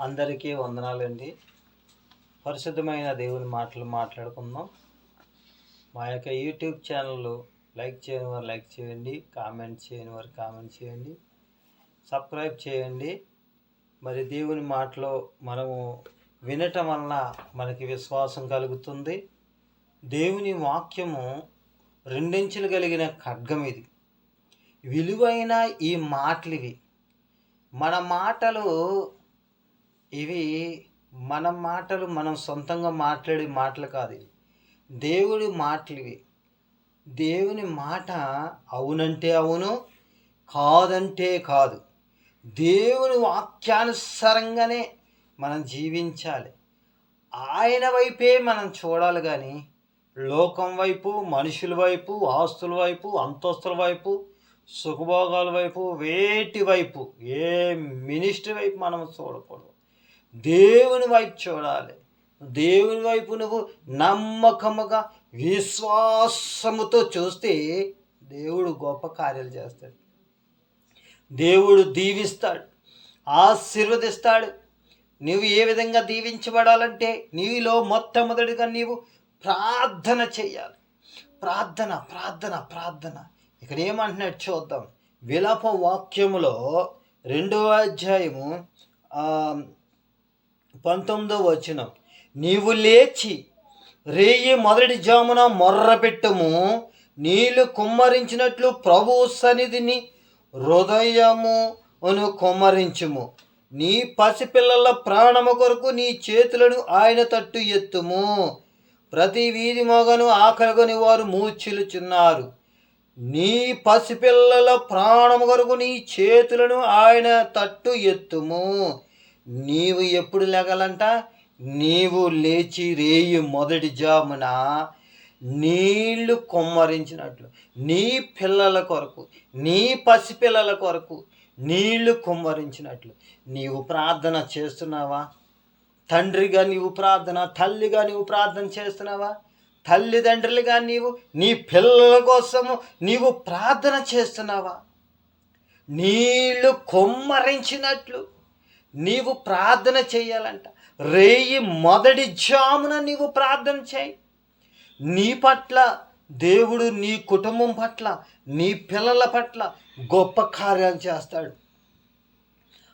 అందరికీ వందనాలండి. పరిశుద్ధమైన దేవుని మాటలు మాట్లాడుకుందాం. మా యొక్క యూట్యూబ్ ఛానల్ లైక్ చేయని వారు లైక్ చేయండి కామెంట్ చేయని వారు కామెంట్ చేయండి సబ్స్క్రైబ్ చేయండి. మరి దేవుని మాటలో మనము వినటం వలన మనకి విశ్వాసం కలుగుతుంది. దేవుని వాక్యము రెండించలు కలిగిన ఖడ్గం ఇది. విలువైన ఈ మాటలు ఇవి మన మాటలు ఇవి మన మాటలు మనం సొంతంగా మాట్లాడే మాటలు కాదు ఇవి. దేవుడి మాటలు ఇవి. దేవుని మాట అవునంటే అవును కాదంటే కాదు. దేవుని వాక్యానుసారంగానే మనం జీవించాలి. ఆయన వైపే మనం చూడాలి కానీ లోకం వైపు మనుషుల వైపు ఆస్తుల వైపు అంతస్తుల వైపు సుఖభోగాల వైపు వేటి వైపు ఏ మినిస్ట్రీ వైపు మనం చూడకూడదు. దేవుని వైపు చూడాలి. దేవుని వైపు నువ్వు నమ్మకముగా విశ్వాసముతో చూస్తే దేవుడు గొప్ప కార్యాలు చేస్తాడు. దేవుడు దీవిస్తాడు ఆశీర్వదిస్తాడు. నువ్వు ఏ విధంగా దీవించబడాలంటే నీలో మొట్టమొదటిగా నీవు ప్రార్థన చేయాలి. ప్రార్థన ప్రార్థన ప్రార్థన. ఇక్కడ ఏమంటున్నాడు చూద్దాం. విలాప వాక్యములో రెండవ అధ్యాయము పంతొమ్మిదో వచనం. నీవు లేచి రేయి మొదటి జామున మొర్రపెట్టము నీళ్ళు కుమ్మరించినట్లు ప్రభు సన్నిధిని హృదయము అను కుమ్మరించుము. నీ పసిపిల్లల ప్రాణము కొరకు నీ చేతులను ఆయన తట్టు ఎత్తుము. ప్రతి వీధి మొగను ఆకలిగొని వారు మూర్చిలుచున్నారు. నీ పసిపిల్లల ప్రాణము కొరకు నీ చేతులను ఆయన తట్టు ఎత్తుము. నీవు ఎప్పుడు లేగలంట? నీవు లేచి రేయి మొదటి జామున నీళ్ళు కుమ్మరించినట్లు. నీ పిల్లల కొరకు నీ పసిపిల్లల కొరకు నీళ్ళు కుమ్మరించినట్లు. నీవు ప్రార్థన చేస్తున్నావా? తండ్రిగా నీవు ప్రార్థన తల్లిగా నీవు ప్రార్థన చేస్తున్నావా? తల్లిదండ్రులుగా నీవు నీ పిల్లల కోసము నీవు ప్రార్థన చేస్తున్నావా? నీళ్ళు కొమ్మరించినట్లు. నీవు ప్రార్థన చేయాలంట. రేయి మొదటి జామున నీవు ప్రార్థన చేయి. నీ పట్ల దేవుడు నీ కుటుంబం పట్ల నీ పిల్లల పట్ల గొప్ప కార్యాలు చేస్తాడు.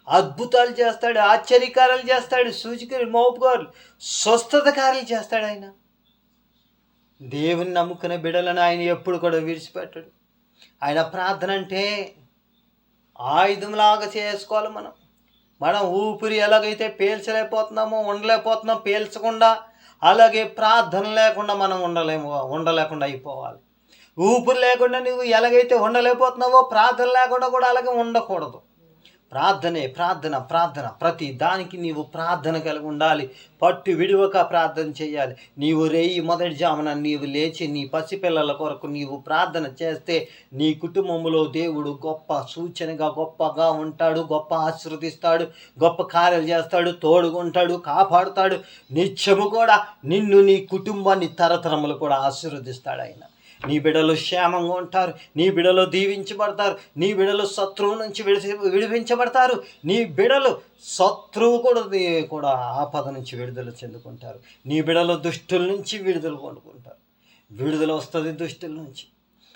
అద్భుతాలు చేస్తాడు ఆశ్చర్యకారాలు చేస్తాడు సూచికలు మోపుగారు స్వస్థత కార్యాలు చేస్తాడు ఆయన. దేవుని నమ్ముకునే బిడలను ఆయన ఎప్పుడు కూడా విడిచిపెట్టడు. ఆయన ప్రార్థన అంటే ఆయుధంలాగా చేసుకోవాలి మనం. మనం ఊపిరి ఎలాగైతే పీల్చలేకపోతున్నామో ఉండలేకపోతున్నాం పీల్చకుండా అలాగే ప్రార్థన లేకుండా మనం ఉండలేము ఉండలేకుండా అయిపోవాలి. ఊపిరి లేకుండా నువ్వు ఎలాగైతే ఉండలేకపోతున్నావో ప్రార్థన లేకుండా కూడా అలాగే ఉండకూడదు. ప్రార్థనే ప్రార్థన ప్రార్థన. ప్రతి దానికి నీవు ప్రార్థన కలిగి ఉండాలి. పట్టు విడివక ప్రార్థన చేయాలి. నీవు రేయి మొదటి జామున నీవు లేచి నీ పసిపిల్లల కొరకు నీవు ప్రార్థన చేస్తే నీ కుటుంబంలో దేవుడు గొప్ప సూచనగా గొప్పగా ఉంటాడు గొప్ప ఆశీర్వదిస్తాడు గొప్ప కార్యాలు చేస్తాడు తోడుగుంటాడు కాపాడుతాడు. నిత్యము కూడా నిన్ను నీ కుటుంబాన్ని తరతరములు కూడా ఆశీర్వదిస్తాడు ఆయన. నీ బిడలు క్షేమంగా ఉంటారు నీ బిడలు దీవించబడతారు నీ బిడలు శత్రువు నుంచి విడిచి విడిపించబడతారు నీ బిడలు శత్రువు కూడా కూడా ఆపద నుంచి విడుదల చెందుకుంటారు నీ బిడలు దుష్టుల నుంచి విడుదల పొందుకుంటారు. విడుదల వస్తుంది దుష్టుల నుంచి.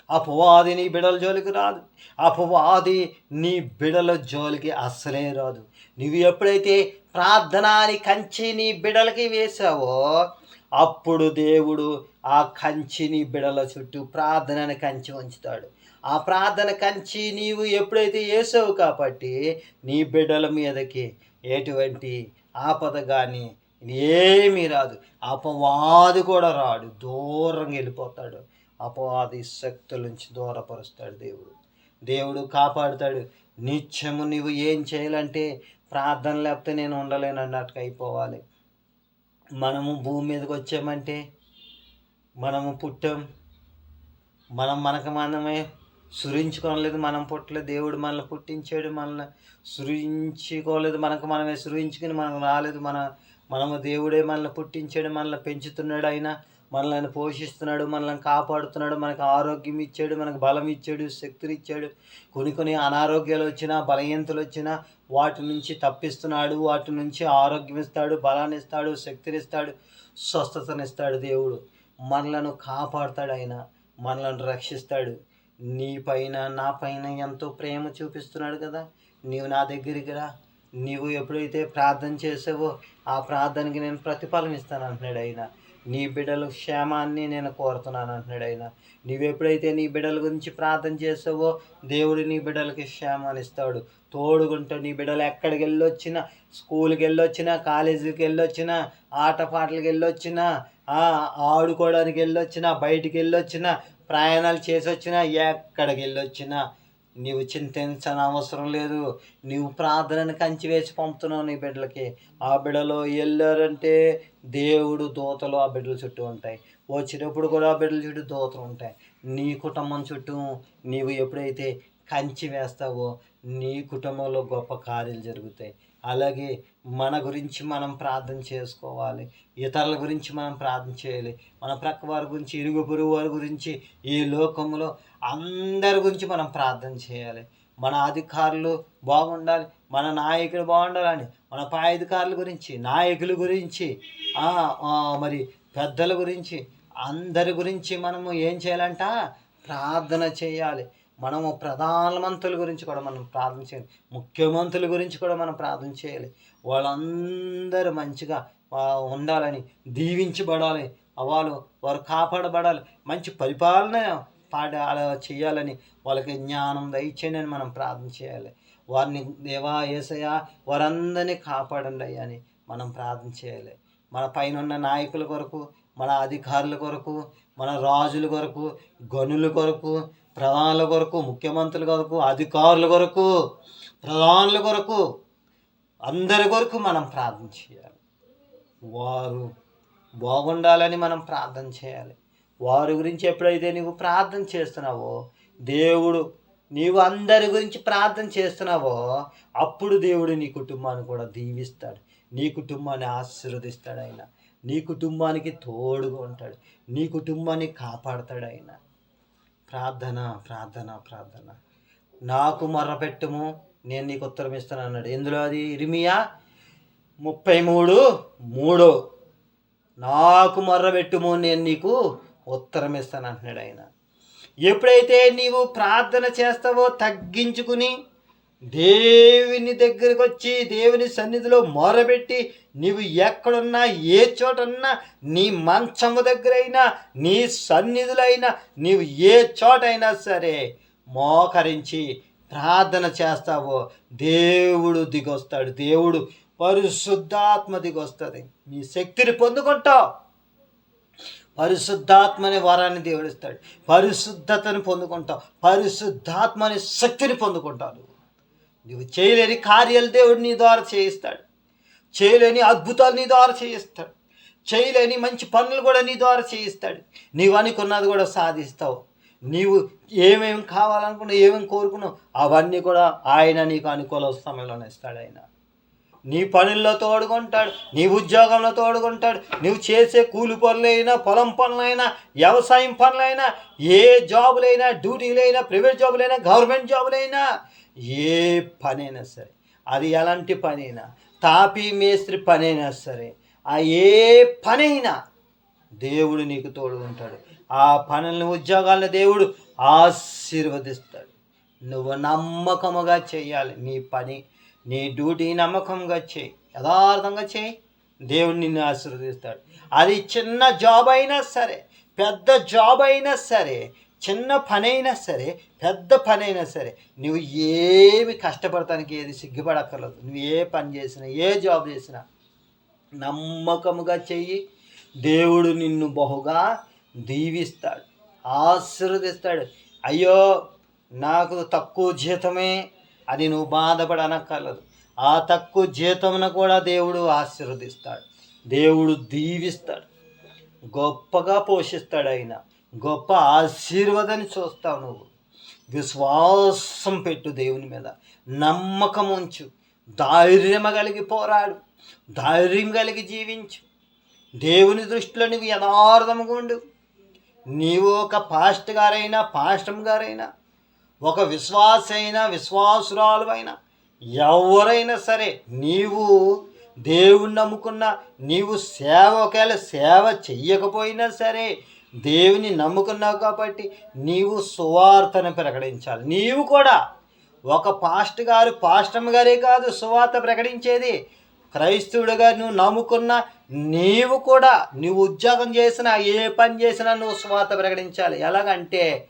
అపవాది నీ బిడల జోలికి రాదు. అపవాది నీ బిడల జోలికి అస్సలే రాదు. నువ్వు ఎప్పుడైతే ప్రార్థనాని కంచి నీ బిడలకి వేసావో అప్పుడు దేవుడు ఆ కంచిని బిడల చుట్టూ ప్రార్థనని కంచి ఉంచుతాడు. ఆ ప్రార్థన కంచి నీవు ఎప్పుడైతే వేసావు కాబట్టి నీ బిడ్డల మీదకి ఎటువంటి ఆపద కానీ ఏమీ రాదు. అపవాది కూడా రాడు. దూరంగా వెళ్ళిపోతాడు. అపవాది శక్తుల నుంచి దూరపరుస్తాడు దేవుడు. దేవుడు కాపాడుతాడు. నిత్యము నువ్వు ఏం చేయాలంటే ప్రార్థన లేకపోతే నేను ఉండలేనన్నట్టుగా అయిపోవాలి. మనము భూమి మీదకి వచ్చామంటే మనము పుట్టాం. మనం మనకు మనమే సురించుకోలేదు మనం పుట్టలేదు. దేవుడు మనల్ని పుట్టించాడు మనల్ని సురించుకోలేదు మనకు మనమే సురించుకుని మనకు రాలేదు. మన మనము దేవుడే మనల్ని పుట్టించాడు మనల్ని పెంచుతున్నాడు ఆయన మనల్ని పోషిస్తున్నాడు మనల్ని కాపాడుతున్నాడు మనకు ఆరోగ్యం ఇచ్చాడు మనకు బలం ఇచ్చాడు శక్తిని ఇచ్చాడు. కొన్ని కొన్ని అనారోగ్యాలు వచ్చినా బలహీనతలు వచ్చినా వాటి నుంచి తప్పిస్తున్నాడు వాటి నుంచి ఆరోగ్యం ఇస్తాడు బలాన్ని ఇస్తాడు శక్తిని ఇస్తాడు స్వస్థతనిస్తాడు దేవుడు. మనలను కాపాడుతాడు ఆయన మనలను రక్షిస్తాడు. నీ పైన నా పైన ఎంతో ప్రేమ చూపిస్తున్నాడు కదా. నీవు నా దగ్గరికి రా. నీవు ఎప్పుడైతే ప్రార్థన చేసావో ఆ ప్రార్థనకి నేను ప్రతిఫలం ఇస్తాను అంటున్నాడు ఆయన. నీ బిడ్డల క్షేమాన్ని నేను కోరుతున్నాను అంటున్నాడు ఆయన. నీవు ఎప్పుడైతే నీ బిడ్డల గురించి ప్రార్థన చేసావో దేవుడు నీ బిడ్డలకి క్షేమాన్ని ఇస్తాడు. తోడుగుంటూ నీ బిడ్డలు ఎక్కడికి వెళ్ళొచ్చినా స్కూల్కి వెళ్ళొచ్చినా కాలేజీకి వెళ్ళొచ్చినా ఆటపాటలకు వెళ్ళొచ్చిన ఆడుకోవడానికి వెళ్ళొచ్చినా బయటికి వెళ్ళొచ్చిన ప్రయాణాలు చేసి వచ్చినా ఎక్కడికి వెళ్ళొచ్చినా నీవు చింతించని అవసరం లేదు. నీవు ప్రార్థనను కంచి వేసి పంపుతున్నావు నీ బిడ్డలకి. ఆ బిడ్డలో వెళ్ళారంటే దేవుడు దోతలు ఆ బిడ్డల చుట్టూ ఉంటాయి. వచ్చినప్పుడు కూడా ఆ బిడ్డల చుట్టూ దోతలు ఉంటాయి. నీ కుటుంబం చుట్టూ నీవు ఎప్పుడైతే కంచి వేస్తావో నీ కుటుంబంలో గొప్ప కార్యాలు జరుగుతాయి. అలాగే మన గురించి మనం ప్రార్థన చేసుకోవాలి ఇతరుల గురించి మనం ప్రార్థన చేయాలి మన ప్రక్క వారి గురించి ఇరుగు పొరుగు వారి గురించి ఈ లోకంలో అందరి గురించి మనం ప్రార్థన చేయాలి. మన అధికారులు బాగుండాలి మన నాయకులు బాగుండాలని మన పై అధికారుల గురించి నాయకుల గురించి మరి పెద్దల గురించి అందరి గురించి మనము ఏం చేయాలంట? ప్రార్థన చేయాలి. మనము ప్రధానమంత్రుల గురించి కూడా మనం ప్రార్థన చేయాలి. ముఖ్యమంత్రుల గురించి కూడా మనం ప్రార్థన చేయాలి. వాళ్ళందరూ మంచిగా ఉండాలని దీవించబడాలి. వాళ్ళు వారు కాపాడబడాలి. మంచి పరిపాలన పాడ అలా చేయాలని వాళ్ళకి జ్ఞానం దయచేయండి అని మనం ప్రార్థన చేయాలి. వారిని దేవా ఏసయ్యా వారందరినీ కాపాడండి అయ్యా అని మనం ప్రార్థన చేయాలి. మన పైన ఉన్న నాయకుల కొరకు మన అధికారుల కొరకు మన రాజుల కొరకు గనుల కొరకు ప్రధానుల కొరకు ముఖ్యమంత్రుల కొరకు అధికారుల కొరకు ప్రధానుల కొరకు అందరి కొరకు మనం ప్రార్థన చేయాలి. వారు బాగుండాలని మనం ప్రార్థన చేయాలి. వారి గురించి ఎప్పుడైతే నీవు ప్రార్థన చేస్తున్నావో దేవుడు నీవు అందరి గురించి ప్రార్థన చేస్తున్నావో అప్పుడు దేవుడు నీ కుటుంబాన్ని కూడా దీవిస్తాడు. నీ కుటుంబాన్ని ఆశీర్వదిస్తాడు ఆయన. నీ కుటుంబానికి తోడుగా ఉంటాడు. నీ కుటుంబాన్ని కాపాడతాడు ఆయన. ప్రార్థన ప్రార్థన ప్రార్థన. నాకు మర్రపెట్టము నేను నీకు ఉత్తరం ఇస్తాను అన్నాడు. ఎందులో అది? ఇరిమియా ముప్పై మూడు. మూడు నాకు మర్రబెట్టుము నేను నీకు ఉత్తరం ఇస్తాను అంటున్నాడు ఆయన. ఎప్పుడైతే నీవు ప్రార్థన చేస్తావో తగ్గించుకుని దేవుని దగ్గరికి వచ్చి దేవుని సన్నిధిలో మొరబెట్టి నీవు ఎక్కడున్నా ఏ చోటన్నా నీ మంచము దగ్గరైనా నీ సన్నిధులైనా నీవు ఏ చోటైనా సరే మోకరించి ప్రార్థన చేస్తావో. దేవుడు దిగొస్తాడు. దేవుడు పరిశుద్ధాత్మ దిగొస్తుంది. నీ శక్తిని పొందుకుంటావు. పరిశుద్ధాత్మని వరాన్ని దేవుడిస్తాడు పరిశుద్ధతను పరిశుద్ధతని పొందుకుంటావు. పరిశుద్ధాత్మని శక్తిని పొందుకుంటావు నువ్వు చేయలేని కార్యాలు దేవుడు నీ ద్వారా చేయిస్తాడు. చేయలేని అద్భుతాలు నీ ద్వారా చేయిస్తాడు. చేయలేని మంచి పనులు కూడా నీ ద్వారా చేయిస్తాడు. నీవు అనుకున్నది కూడా సాధిస్తావు. నీవు ఏమేమి కావాలనుకున్నావు ఏమేమి కోరుకున్నావు అవన్నీ కూడా ఆయన నీకు అనుకూల సమయంలోనే ఇస్తాడు ఆయన. నీ పనుల్లో తోడుకుంటాడు నీ ఉద్యోగంలో తోడుకుంటాడు నువ్వు చేసే కూలి పనులైనా పొలం పనులైనా వ్యవసాయం పనులైనా ఏ జాబులైనా డ్యూటీలైనా ప్రైవేట్ జాబులైనా గవర్నమెంట్ జాబులైనా ఏ పనైనా సరే అది ఎలాంటి పనైనా తాపీ మేస్త్రి పనైనా సరే ఆ ఏ పనైనా దేవుడు నీకు తోడుకుంటాడు ఆ పనులను ఉద్యోగాలను దేవుడు ఆశీర్వదిస్తాడు. నువ్వు నమ్మకముగా చేయాలి నీ పని నీ డ్యూటీ నమ్మకంగా చేయి యథార్థంగా చేయి. దేవుడు నిన్ను ఆశీర్వదిస్తాడు. అది చిన్న జాబ్ అయినా సరే పెద్ద జాబ్ అయినా సరే చిన్న పనైనా సరే పెద్ద పనైనా సరే నువ్వు ఏమి కష్టపడటానికి ఏది సిగ్గుపడక్కర్లేదు. నువ్వు ఏ పని చేసినా ఏ జాబ్ చేసినా నమ్మకముగా చెయ్యి. దేవుడు నిన్ను బహుగా దీవిస్తాడు ఆశీర్వదిస్తాడు. అయ్యో నాకు తక్కువ జీతమే అది నువ్వు బాధపడనక్కర్లేదు. ఆ తక్కువ జీతమును కూడా దేవుడు ఆశీర్వదిస్తాడు. దేవుడు దీవిస్తాడు. గొప్పగా పోషిస్తాడు ఆయన. గొప్ప ఆశీర్వాదాన్ని చూస్తావు నువ్వు. విశ్వాసం పెట్టు దేవుని మీద. నమ్మకం ఉంచు. ధైర్యం కలిగి పోరాడు. ధైర్యం కలిగి జీవించు. దేవుని దృష్టిలో నువ్వు యథార్థముగా ఉండు. నీవు ఒక పాస్ట్ గారైనా పాస్టమ్ గారైనా ఒక విశ్వాస అయినా విశ్వాసురాలు అయినా ఎవరైనా సరే నీవు దేవుణ్ణి నమ్ముకున్న నీవు సేవ ఒకవేళ సేవ చెయ్యకపోయినా సరే దేవుని నమ్ముకున్నావు కాబట్టి నీవు సువార్తను ప్రకటించాలి. నీవు కూడా ఒక పాస్ట్ గారు పాస్టమ్ గారే కాదు సువార్త ప్రకటించేది. క్రైస్తవుడిగా నువ్వు నమ్ముకున్న నీవు కూడా నువ్వు ఉద్యోగం చేసినా ఏ పని చేసినా నువ్వు సువార్త ప్రకటించాలి. ఎలాగంటే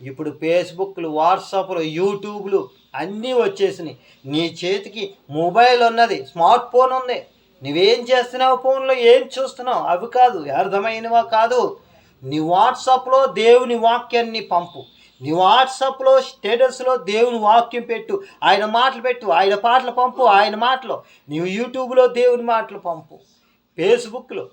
ఇప్పుడు ఫేస్బుక్లు వాట్సాప్లు యూట్యూబ్లు అన్నీ వచ్చేసినాయి. నీ చేతికి మొబైల్ ఉన్నది స్మార్ట్ ఫోన్ ఉంది. నువ్వేం చేస్తున్నావు ఫోన్లో? ఏం చూస్తున్నావు? అవి కాదు అర్థమైనవా కాదు? నీ వాట్సాప్లో దేవుని వాక్యాన్ని పంపు. నీ వాట్సాప్లో స్టేటస్లో దేవుని వాక్యం పెట్టు. ఆయన మాటలు పెట్టు. ఆయన పాటలు పంపు. ఆయన మాటలు. నీవు యూట్యూబ్లో దేవుని మాటలు పంపు. ఫేస్బుక్లో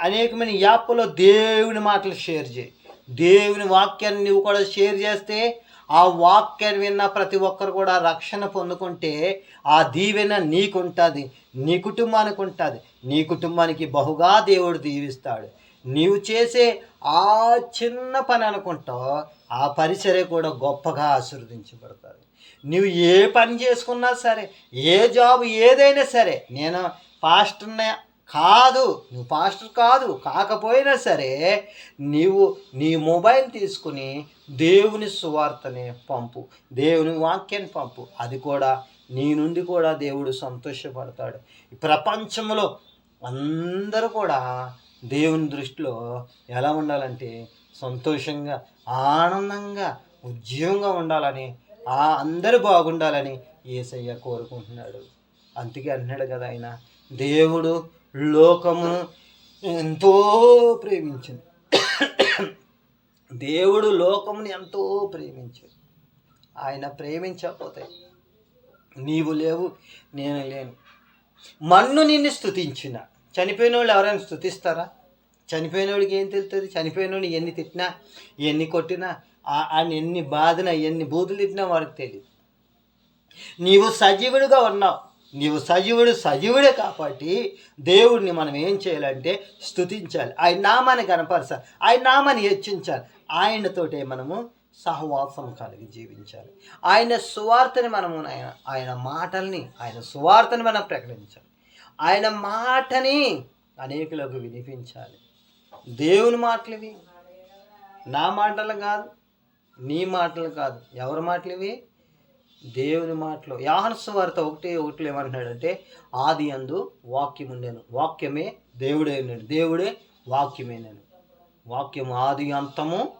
అనేకమైన యాప్లో దేవుని మాటలు షేర్ చేయి. దేవుని వాక్యాన్ని నువ్వు కూడా షేర్ చేస్తే ఆ వాక్యాన్ని విన్న ప్రతి ఒక్కరు కూడా రక్షణ పొందుకుంటే ఆ దీవెన నీకుంటుంది నీ కుటుంబానికి ఉంటుంది. నీ కుటుంబానికి బహుగా దేవుడు దీవిస్తాడు. నీవు చేసే ఆ చిన్న పని అనుకుంటావు ఆ పరిసరే కూడా గొప్పగా ఆశీర్వదించబడతారు నువ్వు ఏ పని చేసుకున్నా సరే ఏ జాబ్ ఏదైనా సరే నేను పాస్టర్నే కాదు నువ్వు పాస్టర్ కాదు కాకపోయినా సరే నీవు నీ మొబైల్ తీసుకుని దేవుని సువార్తని పంపు దేవుని వాక్యాన్ని పంపు. అది కూడా నీ నుండి కూడా దేవుడు సంతోషపడతాడు. ప్రపంచంలో అందరూ కూడా దేవుని దృష్టిలో ఎలా ఉండాలంటే సంతోషంగా ఆనందంగా ఉద్యోగంగా ఉండాలని ఆ అందరూ బాగుండాలని ఏసయ్య కోరుకుంటున్నాడు. అందుకే అన్నాడు కదా ఆయన దేవుడు లోకమును ఎంతో ప్రేమించింది దేవుడు లోకమును ఎంతో ప్రేమించాడు ఆయన ప్రేమించకపోతే నీవు లేవు నేను లేను. మన్ను నిన్ను స్తుతించిన. చనిపోయిన వాళ్ళు ఎవరైనా స్తుతిస్తారా? చనిపోయిన వాడికి ఏం తెలుస్తుంది చనిపోయిన వాడిని ఎన్ని తిట్టినా ఎన్ని కొట్టినా ఆ- ఆయన ఎన్ని బాధన ఎన్ని బూతులు తిట్టినా వాడికి తెలియదు నీవు సజీవుడిగా ఉన్నావు. నీవు సజీవుడు సజీవుడే కాబట్టి దేవుడిని మనం ఏం చేయాలంటే స్థుతించాలి ఆయన నామాన్ని కనపరచాలి ఆయన నామాన్ని హెచ్చించాలి. ఆయనతోటే మనము సహవాసం కలిగి జీవించాలి. ఆయన సువార్తని మనము ఆయన ఆయన మాటల్ని ఆయన సువార్తని మనం ప్రకటించాలి. ఆయన మాటని అనేకులకు వినిపించాలి. దేవుని మాటలు ఇవి నా మాటలు కాదు నీ మాటలు కాదు. ఎవరి మాటలు ఇవి దేవుని మాటలు. యాహనసు వార్త ఒకటి ఒకటి ఏమంటున్నాడంటే ఆది అందు వాక్యం ఉండేను. వాక్యమే దేవుడే ఉన్నాడు. దేవుడే వాక్యమే నేను వాక్యం ఆది అంతము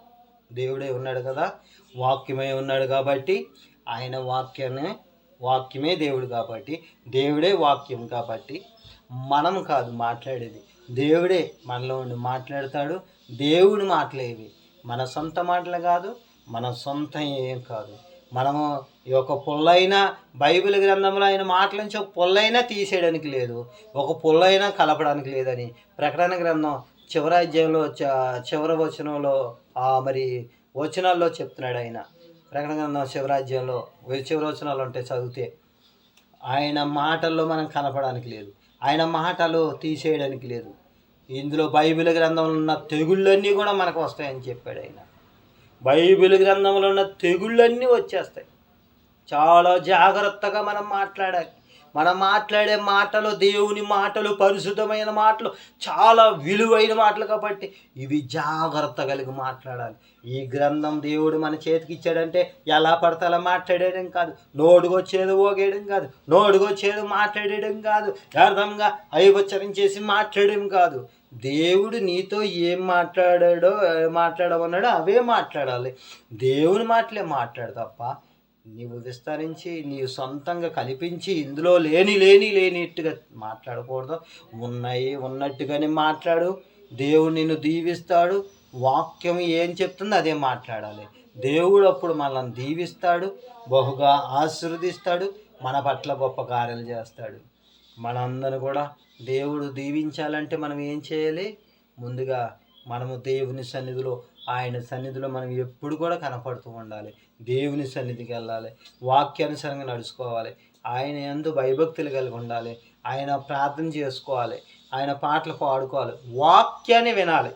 దేవుడే ఉన్నాడు కదా. వాక్యమే ఉన్నాడు కాబట్టి ఆయన వాక్యాన్ని వాక్యమే దేవుడు కాబట్టి దేవుడే వాక్యం కాబట్టి మనం కాదు మాట్లాడేది. దేవుడే మనలో ఉండి మాట్లాడతాడు దేవుడి మాటలేవి. మన సొంత మాటలు కాదు మన సొంత ఏం కాదు. మనము ఈ ఒక పొల్లైన బైబిల్ గ్రంథంలో ఆయన మాటల నుంచి ఒక పొల్లైనా తీసేయడానికి లేదు. ఒక పొల్లైనా కలపడానికి లేదని ప్రకటన గ్రంథం చివరి అధ్యాయంలో చివరి వచనంలో ఆ మరి వచనాల్లో చెప్తున్నాడు ఆయన. ప్రకటన గ్రంథం శివరాజ్యంలో అధ్యాయంలో ఉంటాయి చదివితే ఆయన మాటల్లో మనం కనపడానికి లేదు. ఆయన మాటలు తీసేయడానికి లేదు. ఇందులో బైబిల్ గ్రంథంలో ఉన్న తెగుళ్ళన్నీ కూడా మనకు వస్తాయని చెప్పాడు ఆయన. బైబిల్ గ్రంథంలో ఉన్న తెగుళ్ళన్నీ వచ్చేస్తాయి. చాలా జాగ్రత్తగా మనం మాట్లాడాలి. మనం మాట్లాడే మాటలు దేవుని మాటలు పరిశుద్ధమైన మాటలు చాలా విలువైన మాటలు కాబట్టి ఇవి జాగ్రత్త కలిగి మాట్లాడాలి. ఈ గ్రంథం దేవుడు మన చేతికి ఇచ్చాడంటే ఎలా పడితే అలా మాట్లాడేయడం కాదు. నోడుకొచ్చేది ఓగేయడం కాదు. నోడుకొచ్చేది మాట్లాడేయడం కాదు. అర్థంగా ఐవచ్చరం చేసి మాట్లాడడం కాదు. దేవుడు నీతో ఏం మాట్లాడాడో మాట్లాడమన్నాడో అవే మాట్లాడాలి. దేవుని మాటలే మాట్లాడు తప్ప నీవు విస్తరించి నీవు సొంతంగా కల్పించి ఇందులో లేని లేని లేనిట్టుగా మాట్లాడకూడదు. ఉన్నాయి ఉన్నట్టుగానే మాట్లాడు. దేవుడు నిన్ను దీవిస్తాడు. వాక్యం ఏం చెప్తుందో అదే మాట్లాడాలి. దేవుడు అప్పుడు మనల్ని దీవిస్తాడు బహుగా ఆశీర్వదిస్తాడు మన పట్ల గొప్ప కార్యాలు చేస్తాడు. మనందరూ కూడా దేవుడు దీవించాలంటే మనం ఏం చేయాలి? ముందుగా మనము దేవుని సన్నిధిలో ఆయన సన్నిధిలో మనం ఎప్పుడు కూడా కనపడుతూ ఉండాలి. దేవుని సన్నిధికి వెళ్ళాలి. వాక్యానుసారంగా నడుచుకోవాలి. ఆయన ఎందు భయభక్తులు కలిగి ఉండాలి. ఆయన ప్రార్థన చేసుకోవాలి. ఆయన పాటలు పాడుకోవాలి. వాక్యాన్ని వినాలి.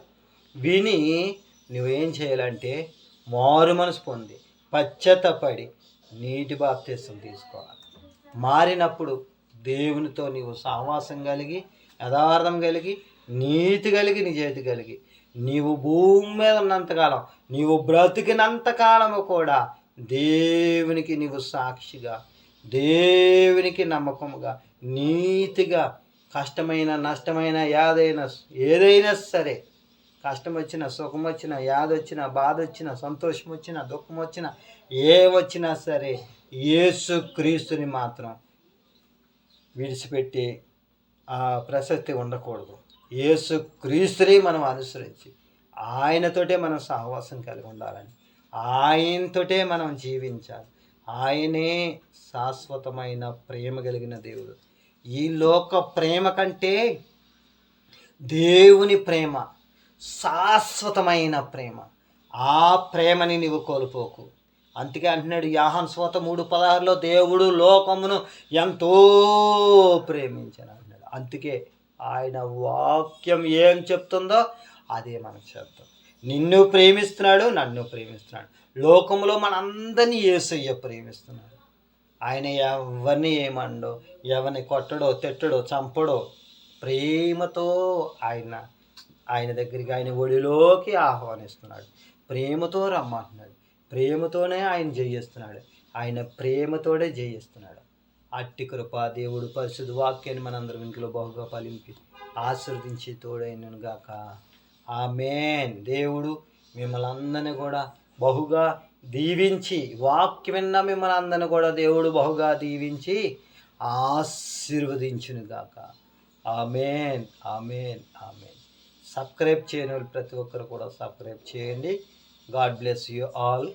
విని నువ్వేం చేయాలంటే మారు మనసు పొంది పశ్చాత్తపడి నీటి బాప్తీసం తీసుకోవాలి. మారినప్పుడు దేవునితో నీవు సహవాసం కలిగి యథార్థం కలిగి నీతి కలిగి నిజాయితీ కలిగి నీవు భూమి మీద ఉన్నంతకాలం నీవు బ్రతికినంతకాలము కూడా దేవునికి నీవు సాక్షిగా దేవునికి నమ్మకముగా నీతిగా కష్టమైన నష్టమైన యాదైనా ఏదైనా సరే కష్టం వచ్చినా సుఖం వచ్చినా యాద వచ్చినా బాధ వచ్చినా సంతోషం వచ్చినా దుఃఖం వచ్చినా ఏమొచ్చినా సరే యేసు క్రీస్తుని మాత్రం విడిచిపెట్టి ఆ ప్రసక్తి ఉండకూడదు. యేసు క్రీస్తుని మనం అనుసరించి ఆయనతోటే మనం సహవాసం కలిగి ఉండాలని ఆయనతోటే మనం జీవించాలి. ఆయనే శాశ్వతమైన ప్రేమ కలిగిన దేవుడు. ఈ లోక ప్రేమ కంటే దేవుని ప్రేమ శాశ్వతమైన ప్రేమ. ఆ ప్రేమని నీవు కోల్పోకు. అందుకే అంటున్నాడు యాహన్ స్వత మూడు పదహారులో దేవుడు లోకమును ఎంతో ప్రేమించాను అంటున్నాడు. అందుకే ఆయన వాక్యం ఏం చెప్తుందో అదే మనం చేద్దాం. నిన్ను ప్రేమిస్తున్నాడు నన్ను ప్రేమిస్తున్నాడు. లోకంలో మనందరినీ ఏసయ్య ప్రేమిస్తున్నాడు. ఆయన ఎవరిని ఏమండో ఎవరిని కొట్టడో తిట్టడో చంపడో ప్రేమతో ఆయన ఆయన దగ్గరికి ఆయన ఒడిలోకి ఆహ్వానిస్తున్నాడు. ప్రేమతో రమ్మంటున్నాడు. ప్రేమతోనే ఆయన జయిస్తున్నాడు. ఆయన ప్రేమతోనే జయిస్తున్నాడు. అట్టి కృప దేవుడు పరిశుద్ధ వాక్యాన్ని మనందరం ఇంట్లో బహుగా ఫలింపి ఆశీర్వదించి తోడైనను గాక. ఆమెన్. దేవుడు మిమ్మల్ని అందరినీ కూడా బహుగా దీవించి వాక్ విన్న మిమ్మల్ని అందరిని కూడా దేవుడు బహుగా దీవించి ఆశీర్వదించును గాక ఆమెన్. ఆమెన్. ఆమెన్. సబ్స్క్రైబ్ చేయని వాళ్ళు ప్రతి ఒక్కరు కూడా సబ్స్క్రైబ్ చేయండి. God bless you all.